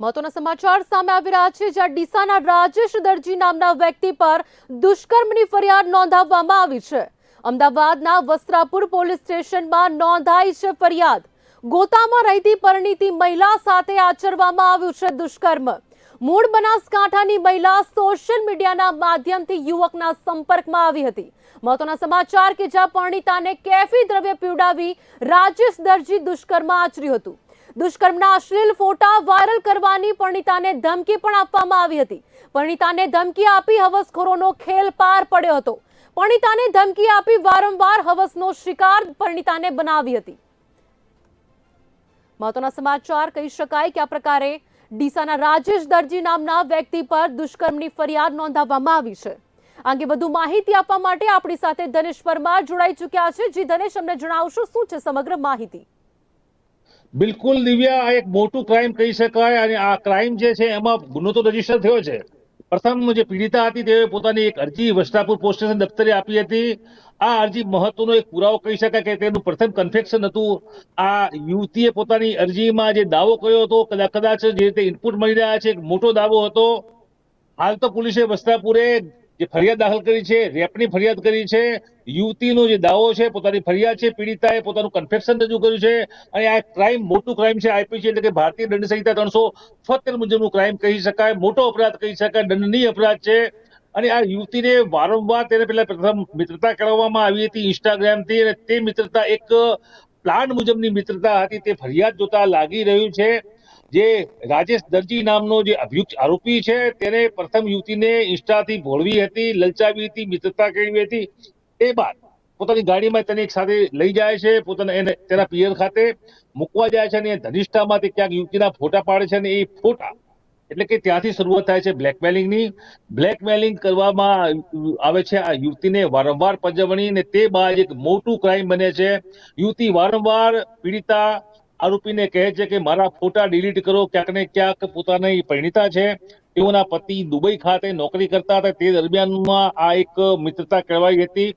મહત્વના સમાચાર સામે આવી રહ્યા છે, જ્યાં ડીસાના રાજેશ દરજી નામના વ્યક્તિ પર દુષ્કર્મની ફરિયાદ નોંધાવવામાં આવી છે. અમદાવાદના વસ્ત્રાપુર પોલીસ સ્ટેશનમાં નોંધાઈ છે ફરિયાદ. ગોતામાં રહેતી પરિણીતી મહિલા સાથે આચરવામાં આવ્યું છે દુષ્કર્મ. મૂળ બનાસકાંઠાની મહિલા સોશિયલ મીડિયાના માધ્યમથી યુવકના સંપર્કમાં આવી હતી. મહત્વના સમાચાર કે જ્યાં પરિણીતાને કેફી દ્રવ્ય પીવડાવી રાજેશ દરજી દુષ્કર્મ આચર્યું હતું. દુષ્કર્મના અશ્લીલ ફોટા વાયરલ કરવાની પરણિતાને ધમકી પણ આપવામાં આવી હતી. પરણિતાને ધમકી આપી હવસખોરોનો ખેલ પાર પડ્યો હતો. પરણિતાને ધમકી આપી વારંવાર હવસનો શિકાર પરિણીતાને બનાવી હતી. મહત્વના સમાચાર, કહી શકાય કે આ પ્રકારે ડીસાના રાજેશ દરજી નામના વ્યક્તિ પર દુષ્કર્મની ફરિયાદ નોંધાવવામાં આવી છે. અંગે વધુ માહિતી આપવા માટે આપણી સાથે ધનેશ પરમાર જોડાઈ ચૂક્યા છે. જી ધનેશ, અમને જણાવશો શું છે સમગ્ર માહિતી? બિલકુલ દિવ્યા, આ એક મોટું ક્રાઇમ કહી શકાય અને આ ક્રાઇમ જે છે એમાં ગુનો તો રજિસ્ટર થયો છે. પ્રથમ જે પીડિતા હતી તે પોતાની એક અરજી વસ્ત્રાપુર પોસ્ટ સ્ટેશન દફતરે આપી હતી. આ અરજી મહત્વનો એક પુરાવો કહી શકાય કે તેનું પ્રથમ કન્ફેક્શન હતું. આ યુવતીએ પોતાની અરજીમાં જે દાવો કર્યો હતો કદાચ જે રીતે ઇનપુટ મળી રહ્યા છે, એક મોટો દાવો હતો. હાલ તો પોલીસે વસ્ત્રાપુરે જે ફરિયાદ દાખલ કરી છે, રેપની ફરિયાદ કરી છે, યુવતીનો જે દાવો છે, પોતાની ફરિયાદ છે, પીડિતાએ પોતાનું કન્ફેક્શન રજૂ કર્યું છે, અને આ ક્રાઇમ મોટું ક્રાઇમ છે આઈપીસી એટલે કે ભારતીય દંડ સંહિતા ત્રણસો છોતેર મુજબનું ક્રાઇમ કહી શકાય, મોટો અપરાધ કહી શકાય, દંડનીય અપરાધ છે, અને આ યુવતીને વારંવાર તેને પેલા પ્રથમ મિત્રતા કરવામાં આવી હતી ઇન્સ્ટાગ્રામથી અને તે મિત્રતા એક પ્લાન મુજબની મિત્રતા હતી, તે ફરિયાદ જોતા લાગી રહ્યું છે. જે રાજેશ દરજી નામનો જે અભિયુક્ત આરોપી છે, તેને પ્રથમ યુવતીને ઇન્સ્ટાથી ભોળવી હતી, લલચાવી હતી, મિત્રતા કેળવી હતી. એ બાદ પોતાની ગાડીમાં તેને એક સાથે લઈ જાય છે, પોતાના એને તેના પિયર ખાતે મૂકવા જાય છે અને ધનિષ્ઠામાં તે ક્યાંક યુવતીના ફોટા પાડે છે અને એ ફોટા એટલે કે ત્યાંથી શરૂઆત થાય છે બ્લેકમેલિંગની. બ્લેકમેલિંગ કરવામાં આવે છે આ યુવતીને વારંવાર પજવણી અને તે બાદ એક મોટું ક્રાઇમ બને છે. યુવતી વારંવાર પીડિતા આરોપીને કહે છે કે મારા ફોટા ડિલીટ કરો, ક્યાંક ને ક્યાંક પોતાની પરિણીતા છે. તેઓના પતિ દુબઈ ખાતે નોકરી કરતા હતા. તે દરમિયાનમાં આ એક મિત્રતા કહેવાઈ હતી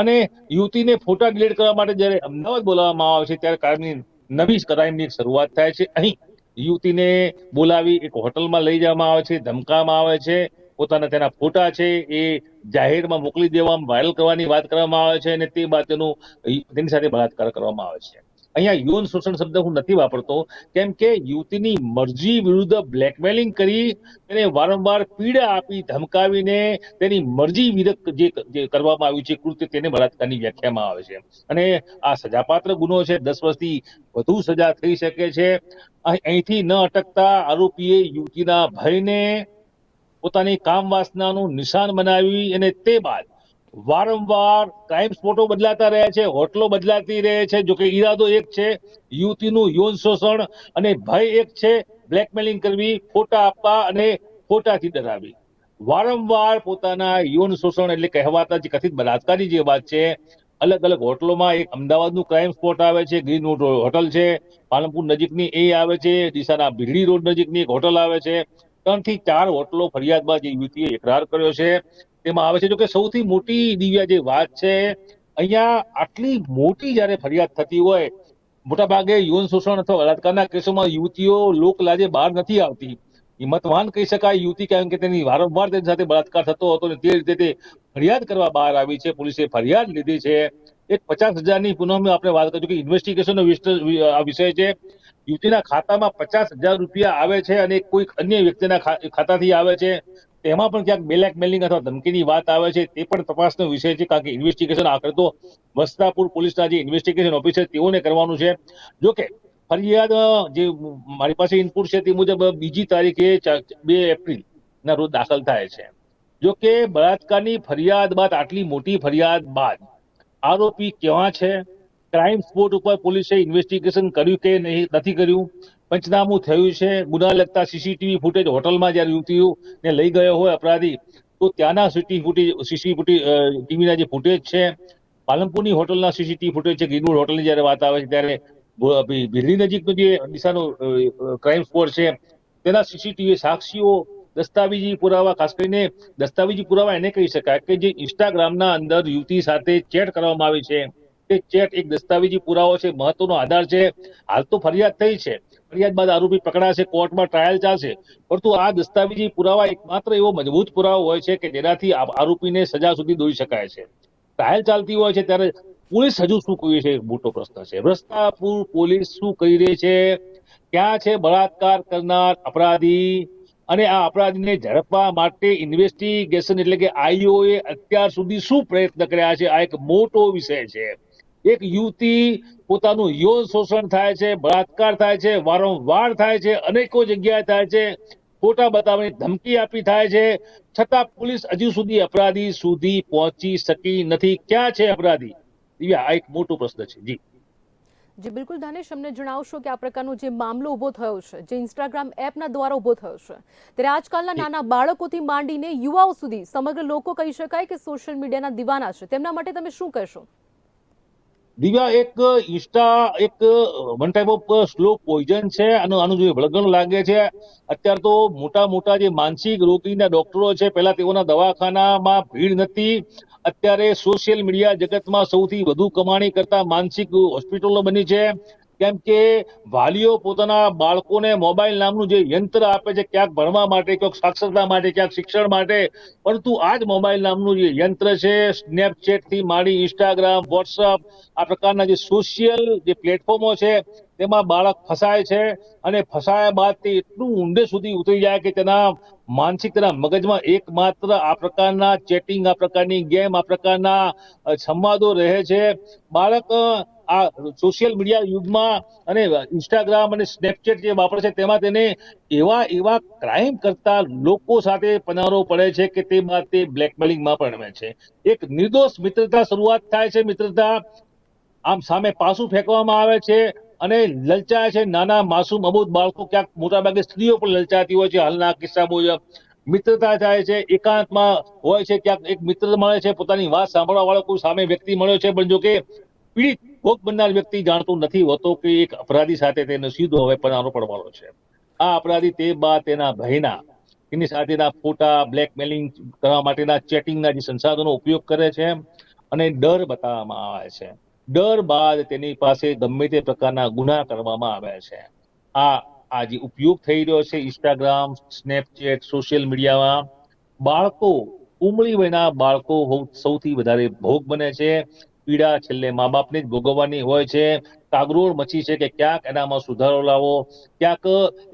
અને યુવતીને ફોટા ડિલીટ કરવા માટે જ્યારે અમદાવાદ બોલાવવામાં આવે છે, ત્યારે કાયમની નવી ક્રાઇમની શરૂઆત થાય છે. અહીં યુવતીને બોલાવી એક હોટલમાં લઈ જવામાં આવે છે, ધમકાવવામાં આવે છે. પોતાના તેના ફોટા છે એ જાહેરમાં મોકલી દેવામાં, વાયરલ કરવાની વાત કરવામાં આવે છે અને તે બાદ તેનું તેની સાથે બળાત્કાર કરવામાં આવે છે. અહીંયા યૌન શોષણ શબ્દ હું નથી વાપરતો. કેમ કે યુવતીની મરજી વિરુદ્ધ બ્લેકમેલિંગ કરી તેને વારંવાર પીડા આપી ધમકાવીને તેની મરજી વિરુદ્ધ જે કરવામાં આવ્યું છે, કૃત્ય તેને બળાત્કારની વ્યાખ્યામાં આવે છે. અને આ સજાપાત્ર ગુનો છે, દસ વર્ષથી વધુ સજા થઈ શકે છે. અહીંથી ન અટકતા આરોપીએ યુવતીના ભયને પોતાની કામ વાસનાનું નિશાન બનાવી અને તે બાદ વારંવાર ક્રાઇમ સ્પોટો બદલાતા રહ્યા છે, હોટલો બદલાતી રહે છે જોકે ઈરાદો એક છે, યુવતીનું યૌન શોષણ અને ભય એક છે બ્લેકમેલિંગ કરવી, ફોટા આપવા અને ફોટાથી ડરાવી. વારંવાર પોતાના યૌન શોષણ એટલે કહેવાતા જે કથિત બલાત્કારી જે વાત છે, અલગ અલગ હોટલોમાં એક અમદાવાદનું ક્રાઇમ સ્પોટ આવે છે ગ્રીનવુડ હોટલ છે, પાલનપુર નજીકની એ આવે છે, ડીસાના ભીડી રોડ નજીકની એક હોટલ આવે છે. ત્રણથી ચાર હોટલો ફરિયાદ જે યુવતીએ એકરાર કર્યો છે તેમાં આવે છે જો કે સૌથી મોટી દિવ્યા જે વાત છે, અહીંયા આટલી મોટી જ્યારે ફરિયાદ થતી હોય મોટા ભાગે યૌન શોષણ અથવા બળાત્કારના કેસોમાં યુવતીઓ લોકલાજે બહાર નથી આવતી. હિંમતવાન કહી શકાય યુવતી કારણ કે તેની વારંવાર તેની સાથે બળાત્કાર થતો હતો અને તે રીતે તે ફરિયાદ કરવા બહાર આવી છે. પોલીસે ફરિયાદ લીધી છે. એક પચાસ હજારની પુનઃ આપણે વાત કરીશું કે ઇન્વેસ્ટિગેશનનો વિષય છે. યુવતીના ખાતામાં પચાસ હજાર રૂપિયા આવે છે અને કોઈક અન્ય વ્યક્તિના ખાતાથી આવે છે. તેમાં પણ ક્યાંક બ્લેકમેલિંગ અથવા ધમકીની વાત આવે છે, તે પણ તપાસનો વિષય છે, કારણ કે ઇન્વેસ્ટિગેશન આખરે તો વસ્ત્રાપુર પોલીસના જે ઇન્વેસ્ટિગેશન ઓફિસર તેઓને કરવાનું છે. જો ફરિયાદ જે મારી પાસે ઇનપુટ છે, તે મુજબ બીજી તારીખે બે એપ્રિલ ના રોજ દાખલ થાય છે. જો કે બળાત્કારની ફરિયાદ બાદ, આટલી મોટી ફરિયાદ બાદ આરોપી કેવા છે? ક્રાઇમ સ્પોટ ઉપર પોલીસે ઇન્વેસ્ટિગેશન કર્યું કે નહીં, નથી કર્યું? પંચનામું થયું છે. ગુના લગતા સીસીટીવી ફૂટેજ હોટલમાં જ્યારે યુવતીઓને લઈ ગયો હોય અપરાધી, તો ત્યાંના સીટી ફૂટેજ સીસીટીવી ટીવીના જે ફૂટેજ છે, પાલનપુરની હોટલના સીસીટીવી ફૂટેજ છે ગ્રીનવુડ હોટલની જ્યારે વાત આવે છે, ત્યારે ભો- નજીકનો નજીકનું જે દિશાનો ક્રાઇમ સ્પોટ છે, તેના સીસીટીવી સાક્ષીઓ દસ્તાવેજી પુરાવા, ખાસ કરીને દસ્તાવેજી પુરાવા એને કહી શકાય કે જે ઇન્સ્ટાગ્રામના અંદર યુવતી સાથે ચેટ કરવામાં આવી છે. તે ચેટ એક દસ્તાવેજી પુરાવો છે, મહત્વનો આધાર છે. હાલ તો ફરિયાદ થઈ છે. ફરિયાદ બાદ આરોપી પકડાશે, કોર્ટમાં ટ્રાયલ ચાલશે. પરંતુ આ દસ્તાવેજી પુરાવા એકમાત્ર એવો મજબૂત પુરાવો હોય છે કે જેનાથી આરોપીને સજા સુધી દોરી શકાય છે. ટ્રાયલ ચાલતી હોય છે ત્યારે પોલીસ હજુ શું કહ્યું છે? મોટો પ્રશ્ન છે. ભ્રષ્ટાપુર પોલીસ શું કરી રહી છે? ક્યાં છે બળાત્કાર કરનાર અપરાધી? અને આ અપરાધીને ઝડપવા માટે ઇન્વેસ્ટિગેશન એટલે કે આઈઓએ અત્યાર સુધી શું પ્રયત્ન કર્યા છે? આ એક મોટો વિષય છે. એક યુવતી પોતાનું યૌન શોષણ થાય છે બળાત્કાર થાય છે વારંવાર થાય છે અનેકો જગ્યાએ થાય છે ખોટા બતાવવાની ધમકી આપી થાય છે છતાં પોલીસ હજુ સુધી અપરાધી સુધી પહોંચી શકી નથી. ક્યાં છે અપરાધી? દિવ્યા આ એક મોટો પ્રશ્ન છે. જી. જી બિલકુલ દાનેશ અમને જણાવશો કે આ પ્રકારનો જે મામલો ઊભો થયો છે જે ઇન્સ્ટાગ્રામ એપના દ્વારા ઊભો થયો છે ત્યારે આજકાલના નાના બાળકોથી માંડીને યુવાઓ સુધી સમગ્ર લોકો કહી શકાય કે સોશિયલ મીડિયાના દીવાના છે. તેમના માટે તમે શું કહેશો? દિવ્યા એક ઇન્સ્ટા એક one type of slow poison છે. અને આનું જે વળગણ લાગે છે, અત્યારે તો મોટા મોટા જે માનસિક રોગીના ડોક્ટરો છે, પહેલા તેઓના દવાખાનામાં ભીડ નથી. અત્યારે સોશિયલ મીડિયા જગતમાં સૌથી વધુ કમાણી કરતા માનસિક હોસ્પિટલો બની છે. કેમ કે વાલીઓ પોતાના બાળકોને મોબાઈલ નામનું જે યંત્ર આપે છે, ક્યાંક ભણવા માટે, ક્યાંક સાક્ષરતા માટે, ક્યાંક શિક્ષણ માટે, પરંતુ આ જ મોબાઈલ નામનું જે યંત્ર છે સ્નેપચેટથી માંડી ઇન્સ્ટાગ્રામ વોટ્સઅપ આ પ્રકારના જે સોશિયલ જે પ્લેટફોર્મો છે, તેમાં બાળક ફસાય છે અને ફસાયા બાદ તે એટલું ઊંડે સુધી ઉતરી જાય કે તેના માનસિક, તેના મગજમાં એકમાત્ર આ પ્રકારના ચેટિંગ આ પ્રકારની ગેમ આ પ્રકારના સંવાદો રહે છે. બાળક આ સોશિયલ મીડિયા યુગમાં અને ઇન્સ્ટાગ્રામ અને સ્નેપચેટ જે વાપરે છે, તેમાં તેને એવા એવા ક્રાઇમ કરતા લોકો સાથે પનારો પડે છે કે તે માટે બ્લેકમેલિંગમાં પણ છે. એક નિર્દોષ મિત્રતા શરૂઆત થાય છે. મિત્રતા આમ સામે પાસું ફેંકવામાં આવે છે અને લલચાય છે. નાના માસૂમ અબૂત બાળકો ક્યાંક મોટાભાગે સ્ત્રીઓ પણ લલચાતી હોય છે. હાલના કિસ્સા મુજબ મિત્રતા થાય છે. એકાંતમાં હોય છે. ક્યાંક એક મિત્ર મળે છે. પોતાની વાત સાંભળવા વાળો કોઈ સામે વ્યક્તિ મળ્યો છે. પણ જો કે પીડિત ભોગ બનનાર વ્યક્તિ જાણતો નથી, હોતો કે એક અપરાધી સાથે તેને સીધો હવે પનારો પડવાનો છે. આ અપરાધી તે બા તેના ભાઈના, એની સાથેના ફોટા બ્લેકમેલિંગ કરવા માટેના ચેટિંગના જે સંસાધનો ઉપયોગ કરે છે અને ડર બતાવવામાં આવે છે. ડર બાદ તેની પાસે ગમે તે પ્રકારના ગુના કરવામાં આવે છે. આ આ જે ઉપયોગ થઈ રહ્યો છે ઇન્સ્ટાગ્રામ સ્નેપચેટ સોશિયલ મીડિયામાં બાળકો, ઉમળી વયના બાળકો સૌથી વધારે ભોગ બને છે. પીડા છેલ્લે મા બાપને જ ભોગવવાની હોય છે. કાગરોળ મચી છે કે ક્યાંક એનામાં સુધારો લાવો. ક્યાંક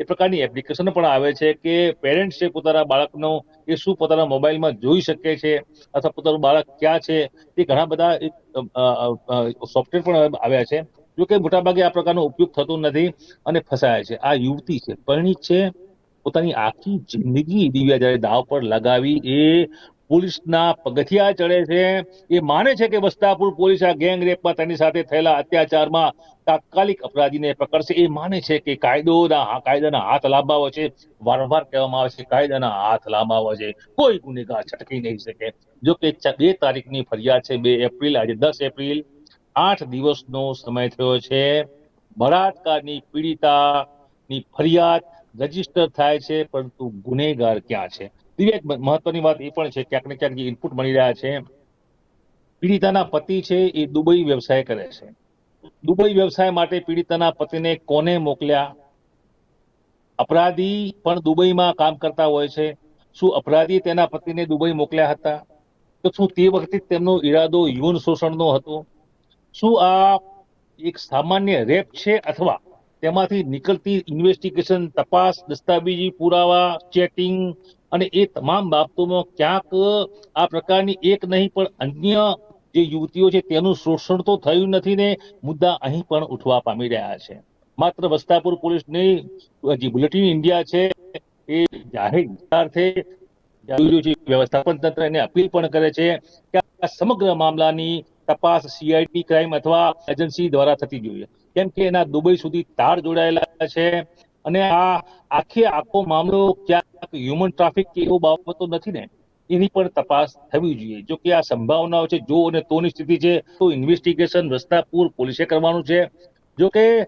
એ પ્રકારની એપ્લિકેશન પણ આવે છે કે પેરેન્ટ્સ છે પોતાના બાળકનો એ શું પોતાના મોબાઈલમાં જોઈ શકે છે અથવા પોતાનું બાળક ક્યાં છે એ ઘણા બધા સોફ્ટવેર પણ આવ્યા છે. જો કે મોટાભાગે આ પ્રકારનો ઉપયોગ થતો નથી અને ફસાયા છે. આ યુવતી છે, પરિણીત છે. પોતાની આખી જિંદગી દિવ્યા જયારે દાવ પર લગાવી એ પોલીસના પગથિયા ચડે છે. એ માને છે કે વસ્તાપુર પોલીસ આ ગેંગ રેપમાં તેની સાથે થયેલા અત્યાચારમાં તાત્કાલિક અપરાધીને પકડશે. એ માને છે કે કાયદોના કાયદાના હાથ લાંબાવો છે. વારંવાર કહેવામાં આવે છે, કાયદાના હાથ લાંબાવો છે. કોઈ ગુનેગાર છટકી નહીં શકે. જો કે બે તારીખની ફરિયાદ છે, બે એપ્રિલ, આજે દસ એપ્રિલ, આઠ દિવસનો સમય થયો છે. બળાત્કારની પીડિતાની ફરિયાદ રજિસ્ટર થાય છે, પરંતુ ગુનેગાર ક્યાં છે? દિવ્યા એક મહત્વની વાત એ પણ છે, ક્યાંક ને ક્યાંક જે ઇનપુટ મળી રહ્યા છે, પીડિતાના પતિ છે એ દુબઈ વ્યવસાય કરે છે. દુબઈ વ્યવસાય માટે પીડિતાના પતિને કોને મોકલ્યા? અપરાધી પણ દુબઈમાં કામ કરતા હોય છે. શું અપરાધી તેના પતિને દુબઈ મોકલ્યા હતા? તો શું તે વખતે તેમનો ઈરાદો યૌન શોષણનો હતો? શું આ એક સામાન્ય રેપ છે અથવા તેમાંથી નીકળતી ઇન્વેસ્ટિગેશન તપાસ, દસ્તાવેજી, પુરાવા ચેટિંગ અને એ તમામ બાબતોમાં ક્યાંક આ પ્રકારની એક નહીં પણ અન્ય જે યુવતીઓ છે તેનું શોષણ તો થયું નથી ને, મુદ્દા અહીં પણ ઉઠવા પામી રહ્યા છે. માત્ર વસ્તાપુર પોલીસની જે બુલેટિન ઇન્ડિયા છે, એ જાહેર વિસ્તારથી વ્યવસ્થાપન તંત્ર એને અપીલ પણ કરે છે કે આ સમગ્ર મામલાની તપાસ સીઆઈડી ક્રાઇમ અથવા એજન્સી દ્વારા થતી જોઈએ. કેમ કે એના દુબઈ સુધી તાર જોડાયેલા છે. અને આ આખે આખો મામલો ક્યાંક હ્યુમન ટ્રાફિક કે એવો બાબતો નથી ને? એની પણ તપાસ થવી જોઈએ. જો કે આ સંભાવનાઓ છે, જો અને તોની સ્થિતિ છે, તો ઇન્વેસ્ટિગેશન રસ્તાપુર પોલીસે કરવાનું છે. જો કે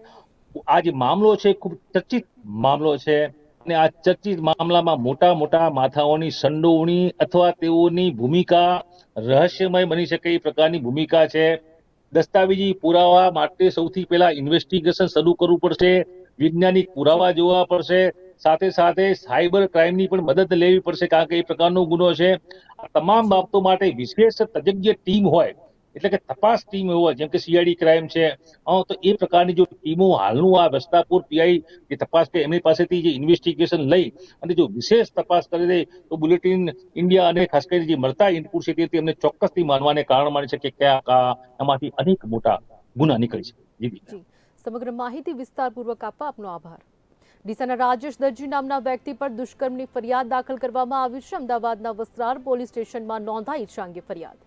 આ જે મામલો છે ખૂબ ચર્ચિત મામલો છે. અને આ ચર્ચિત મામલામાં મોટા મોટા માથાઓની સંડોવણી અથવા તેઓની ભૂમિકા રહસ્યમય બની શકે એ પ્રકારની ભૂમિકા છે. દસ્તાવેજી પુરાવા માટે સૌથી પહેલા ઇન્વેસ્ટિગેશન શરૂ કરવું પડશે, વૈજ્ઞાનિક પુરાવા જોવા પડશે, સાથે સાથે સાયબર ક્રાઇમની પણ મદદ લેવી પડશે, કારણ કે એ પ્રકારનો ગુનો છે. આ તમામ બાબતો માટે વિશેષ તજજ્ઞ ટીમ હોય એટલે કે તપાસ ટીમ હોય, જેમ કે સીઆઈડી ક્રાઇમ છે તો એ પ્રકારની જો ટીમો હાલનું આ વસ્તાપુર પીઆઈ જે તપાસ કે એમની પાસેથી જે ઇન્વેસ્ટિગેશન લઈ અને જો વિશેષ તપાસ કરી દે તો બુલેટિન ઇન્ડિયા અને ખાસ કરીને જે મળતા ઇનપુટ છે તે એમને ચોક્કસથી માનવાને કારણ માને છે કે કયા કા એમાંથી અનેક મોટા ગુના નીકળી છે. સમગ્ર માહિતી વિસ્તારપૂર્વક આપવા આપનો આભાર. ડીસાના રાજેશ દરજી નામના વ્યક્તિ પર દુષ્કર્મની ફરિયાદ દાખલ કરવામાં આવી છે. અમદાવાદના વસ્ત્રાર પોલીસ સ્ટેશનમાં નોંધાઈ છે અંગે ફરિયાદ.